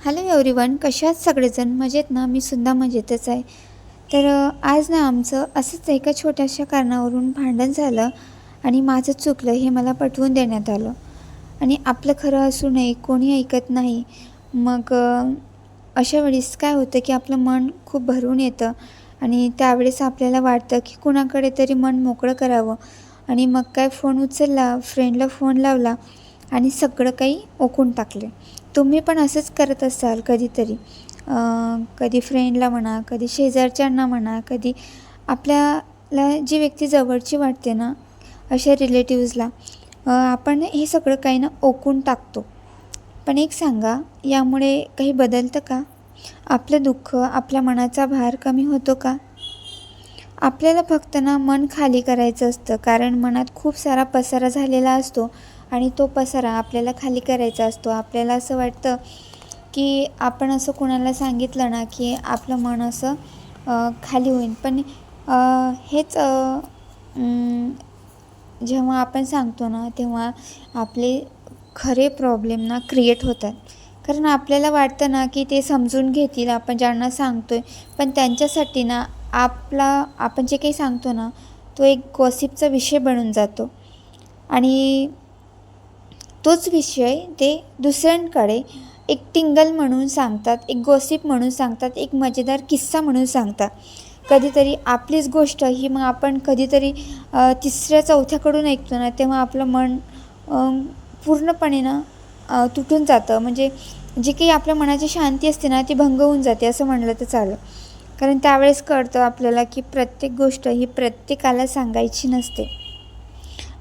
Hello everyone कशा आहात सगळेजण? मजेत ना? मी सुद्धा मजेतच आहे. तर आज ना आमचं असंच एका छोट्याशा कारणावरून भांडण झालं आणि माझं चुकलं हे मला पटवून देण्यात आलं. आणि आपलं खरं असूनही कोणी ऐकत नाही मग अशा वेळेस काय होतं की आपलं मन खूप भरून येतं आणि त्यावेळेस आपल्याला वाटतं की कुणाकडे तरी मन मोकळं करावं. आणि मग काय फोन उचलला फ्रेंडला फोन लावला आणि सगळं काही ओकून टाकले. तुम्ही पण असंच करत असाल कधीतरी. कधी फ्रेंडला म्हणा कधी शेजारच्यांना म्हणा कधी आपल्याला जी व्यक्ती जवळची वाटते ना अशा रिलेटिव्जला आपण हे सगळं काही ना ओकून टाकतो. पण एक सांगा यामुळे काही बदलतं का? आपलं दुःख आपल्या मनाचा भार कमी होतो का? आपल्याला फक्त ना मन खाली करायचं असतं कारण मनात खूप सारा पसारा झालेला असतो. आणि तो पसारा आपल्याला खाली करायचा असतो. आपल्याला असं वाटतं की आपण असं कोणाला सांगितलं ना की आपलं मन असं खाली होईल. पण हेच जेव्हा आपण सांगतो ना तेव्हा आपले खरे प्रॉब्लेम ना क्रिएट होतात. कारण आपल्याला वाटतं ना की ते समजून घेतील आपण ज्यांना सांगतो आहे पण त्यांच्यासाठी ना आपला आपण जे काही सांगतो ना तो एक गॉसिपचा विषय बनून जातो. आणि तोच विषय ते दुसऱ्यांकडे एक टिंगल म्हणून सांगतात एक गॉसिप म्हणून सांगतात एक मजेदार किस्सा म्हणून सांगतात. कधीतरी आपलीच गोष्ट ही मग आपण कधीतरी तिसऱ्या चौथ्याकडून ऐकतो ना तेव्हा आपलं मन पूर्णपणे ना तुटून जातं. म्हणजे जी काही आपल्या मनाची शांती असते ना ती भंग होऊन जाते असं म्हणलं तर चालेल. कारण त्यावेळेस कळतं आपल्याला की प्रत्येक गोष्ट ही प्रत्येकाला सांगायची नसते.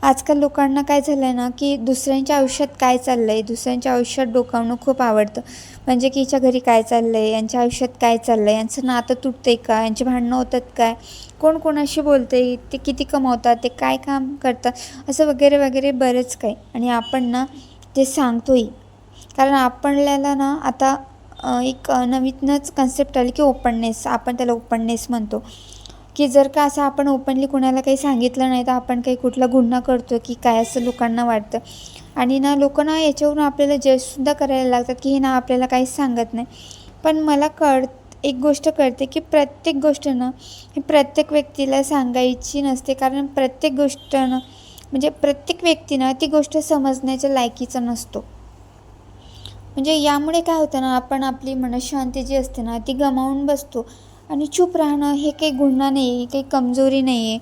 आजकाल लोकांना काय झालं आहे ना की दुसऱ्यांच्या आयुष्यात काय चाललं आहे दुसऱ्यांच्या आयुष्यात डोकावणं खूप आवडतं. म्हणजे की हिच्या घरी काय चाललं आहे यांच्या आयुष्यात काय चाललं आहे यांचं नातं तुटतं आहे का? यांची भांडणं होतात काय? कोण कोणाशी बोलत आहे ते किती कमावतात? ते काय काम करतात? असं वगैरे वगैरे बरंच काही. आणि आपण ना ते सांगतोही. कारण आपल्याला ना आता एक नवीनच कन्सेप्ट आली की ओपननेस आपण त्याला ओपननेस म्हणतो. की जर का असं आपण ओपनली कुणाला काही सांगितलं नाही तर आपण काही कुठला गुन्हा करतो की काय असं लोकांना वाटतं. आणि ना लोक ना याच्यावरून आपल्याला जजसुद्धा करायला लागतात की हे ना आपल्याला काहीच सांगत नाही. पण मला कळ एक गोष्ट कळते की प्रत्येक गोष्ट ना ही प्रत्येक व्यक्तीला सांगायची नसते. कारण प्रत्येक गोष्ट ना म्हणजे प्रत्येक व्यक्तीनं ती गोष्ट समजण्याच्या लायकीचा नसतो. म्हणजे यामुळे काय होतं ना आपण आपली मनशांती जी असते ना ती गमावून बसतो. आणि चूप राहणं हे काही गुन्हा नाही आहे काही कमजोरी नाही आहे.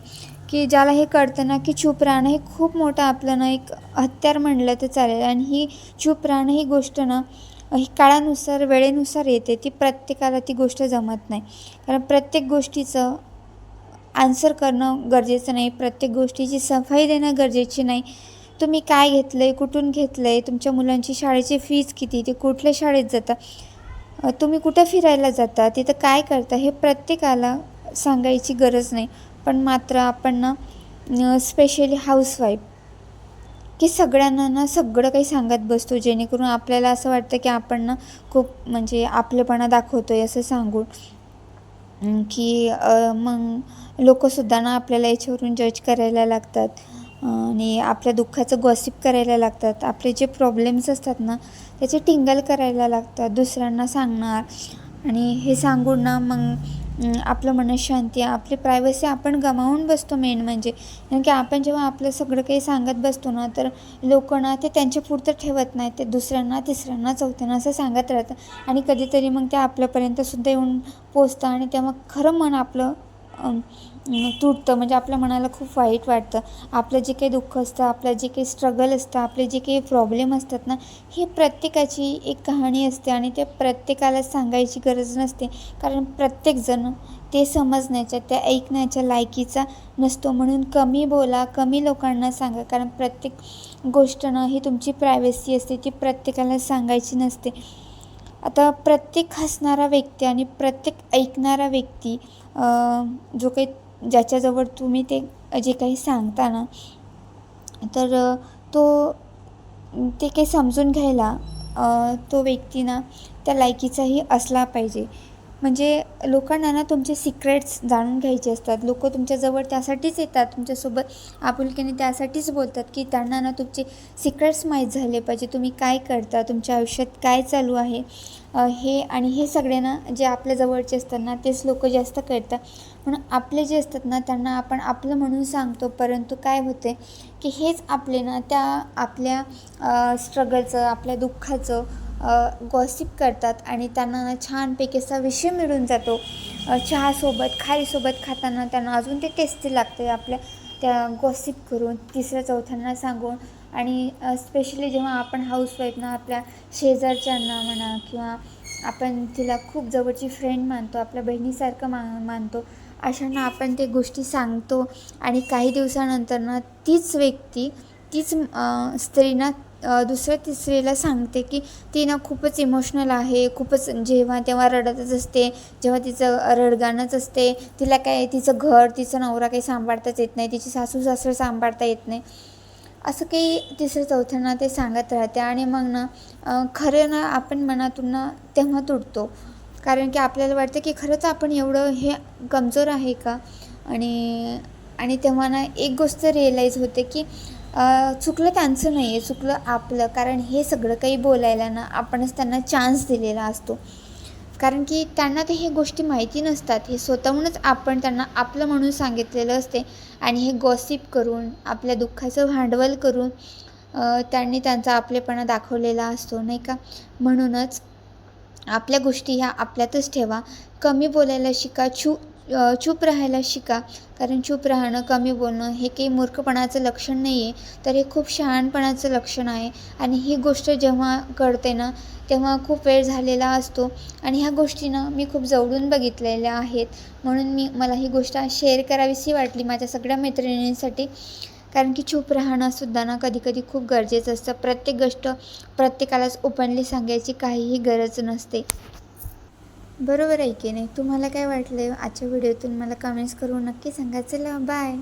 की ज्याला हे कळतं ना की चूप राहणं हे खूप मोठं आपलं ना एक हत्यार म्हणलं तर चालेल. आणि ही चूप राहणं ही गोष्ट ना ही काळानुसार वेळेनुसार येते. ती प्रत्येकाला ती गोष्ट जमत नाही. कारण प्रत्येक गोष्टीचं आन्सर करणं गरजेचं नाही. प्रत्येक गोष्टीची सफाई देणं गरजेची नाही. तुम्ही काय घेतलं आहे कुठून घेतलं आहे तुमच्या मुलांची शाळेची फीज किती ते कुठल्या शाळेत जातं? तुम्ही कुठं फिरायला जाता? तिथं काय करता? हे प्रत्येकाला सांगायची गरज नाही. पण मात्र आपण ना स्पेशली हाऊसवाईफ की सगळ्यांना ना सगळं काही सांगत बसतो. जेणेकरून आपल्याला असं वाटतं की आपण ना खूप म्हणजे आपलेपणा दाखवतो आहे असं सांगून. की मग लोकंसुद्धा ना आपल्याला याच्यावरून जज करायला लागतात. आणि आपल्या दुःखाचं गॉसिप करायला लागतात. आपले जे प्रॉब्लेम्स असतात ना त्याचे टिंगल करायला लागतात दुसऱ्यांना सांगणार. आणि हे सांगून ना मग आपलं आपलं मनशांती आपली प्रायव्हसी आपण गमावून बसतो मेन म्हणजे. कारण की आपण जेव्हा आपलं सगळं काही सांगत बसतो ना तर लोक ना ते त्यांच्या पुरतं ठेवत नाही ते दुसऱ्यांना तिसऱ्यांना चौथ्यांना असं सांगत राहतं. आणि कधीतरी मग ते आपल्यापर्यंतसुद्धा येऊन पोचतं आणि तेव्हा खरं मन आपलं तुटतं म्हणजे आपल्या मनाला खूप वाईट वाटतं. आपलं जे काही दुःख असतं आपलं जे काही स्ट्रगल असतं आपले जे काही प्रॉब्लेम असतात ना ही प्रत्येकाची एक कहाणी असते आणि ते प्रत्येकाला सांगायची गरज नसते. कारण प्रत्येकजण ते समजण्याच्या त्या ऐकण्याच्या लायकीचा नसतो. म्हणून कमी बोला कमी लोकांना सांगा. कारण प्रत्येक गोष्ट ना ही तुमची प्रायव्हसी असते ती प्रत्येकाला सांगायची नसते. आता प्रत्येक हसणारा व्यक्ती आणि प्रत्येक ऐकणारा व्यक्ती जो काही ज्याच्याजवळ तुम्ही ते जे काही सांगता ना तर तो ते काही समजून घ्यायला तो व्यक्ती ना त्या लायकीचाही असला पाहिजे. म्हणजे लोकांना ना तुमचे सिक्रेट्स जाणून घ्यायचे असतात. लोक तुमच्याजवळ त्यासाठीच येतात. तुमच्यासोबत आपुलकीने त्यासाठीच बोलतात की त्यांना ना तुमचे सिक्रेट्स माहीत झाले पाहिजे. तुम्ही काय करता? तुमच्या आयुष्यात काय चालू आहे? हे आणि हे सगळे ना जे आपल्या जवळचे असतात ना तेच लोक जास्त करतात. म्हणून आपले जे असतात ना त्यांना आपण आपलं म्हणून सांगतो. परंतु काय होते की हेच आपले ना त्या आपल्या स्ट्रगलचं आपल्या दुःखाचं गॉसिप करतात आणि त्यांना ना छानपैकी असा विषय मिळून जातो. चहासोबत खारीसोबत खाताना त्यांना अजून ते टेस्टी लागते आपल्या त्या गॉसिप करून तिसऱ्या चौथ्यांना सांगून. आणि स्पेशली जेव्हा आपण हाऊसवाईफना आपल्या शेजारच्यांना म्हणा किंवा आपण तिला खूप जवळची फ्रेंड मानतो आपल्या बहिणीसारखं मा मानतो अशांना आपण ते गोष्टी सांगतो. आणि काही दिवसानंतर ना तीच व्यक्ती तीच अ, दुसऱ्या तिसरीला सांगते की ती ना खूपच इमोशनल आहे खूपच जेव्हा तेव्हा रडतच असते जेव्हा तिचं रडगाणंच असते तिला काय तिचं घर तिचा नवरा काही सांभाळताच येत नाही तिची सासू सासरं सांभाळता येत नाही. असं काही तिसरं चौथ्यांना ते सांगत राहते आणि मग ना खरं ना आपण मनातून ना तेव्हा तुटतो. कारण की आपल्याला वाटतं की खरंच आपण एवढं हे कमजोर आहे का? आणि आणि तेव्हा ना एक गोष्ट रिअलाईज होते की चुकलं त्यांचं नाही आहे चुकलं आपलं. कारण हे सगळं काही बोलायला ना आपणच त्यांना चान्स दिलेला असतो. कारण की त्यांना ते हे गोष्टी माहिती नसतात. हे स्वतःहूनच आपण त्यांना आपलं म्हणून सांगितलेलं असते. आणि हे गॉसिप करून आपल्या दुःखाचं भांडवल करून त्यांनी त्यांचा आपलेपणा दाखवलेला असतो नाही का? म्हणूनच आपल्या गोष्टी ह्या आपल्यातच ठेवा. कमी बोलायला शिका छू चूप राहायला शिका. कारण चूप राहणं कमी बोलणं हे काही मूर्खपणाचं लक्षण नाही आहे तर हे खूप शहाणपणाचं लक्षण आहे. आणि ही गोष्ट जेव्हा कळते ना तेव्हा खूप वेळ झालेला असतो. आणि ह्या गोष्टीनं मी खूप जवळून बघितलेल्या आहेत. म्हणून मी मला ही गोष्ट शेअर करावीशी वाटली माझ्या सगळ्या मैत्रिणींसाठी. कारण की चूप राहणंसुद्धा ना कधी कधी खूप गरजेचं असतं. प्रत्येक गोष्ट प्रत्येकालाच ओपनली सांगायची काहीही गरज नसते. बरोबर आहे की नाही? तुम्हाला काय वाटलं आजच्या व्हिडिओतून? मला कमेंट्स करून नक्की सांगा. चला बाय